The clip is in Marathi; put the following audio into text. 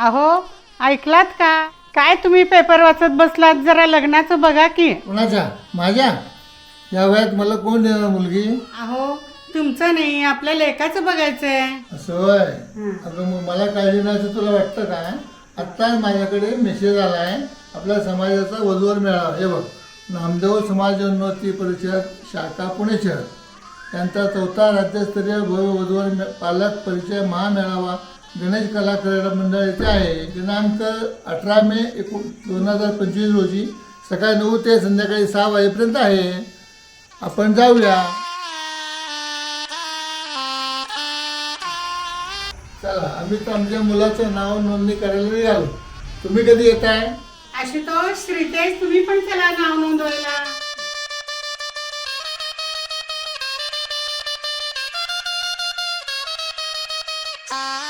अहो ऐकलात का? काय तुम्ही पेपर वाचत बसलात? जरा लग्नाचं बघा की. कुणाच्या? माझ्या? या वयात मला कोण देणार मुलगी? अहो तुमचं नाही आपल्या लेखाचं बघायचंय. असं होय अगं मग मला नाही असं तुला वाटतं का? आत्ता माझ्याकडे मेसेज आला आहे आपल्या समाजाचा वधूवर मेळावा. हे बघ. नामदेव समाजोन्नती परिषद शाखा पुणे शहर. त्यांचा चौथा राज्यस्तरीय वधूवर मे- पालक परिचय महामेळावा. गणेश कला क्रीडा मंडळ येथे आहे. दिनांक अठरा मे एकोण दोन हजार पंचवीस रोजी सकाळी नऊ ते संध्याकाळी सहा वाजेपर्यंत आहे. आपण जाऊया. चला आम्ही तर आमच्या मुलाचं नाव नोंदणी करायला निघालो. तुम्ही कधी येत आहे आशुतोष रितेश तुम्ही पण चला नाव नोंदवायला. Ah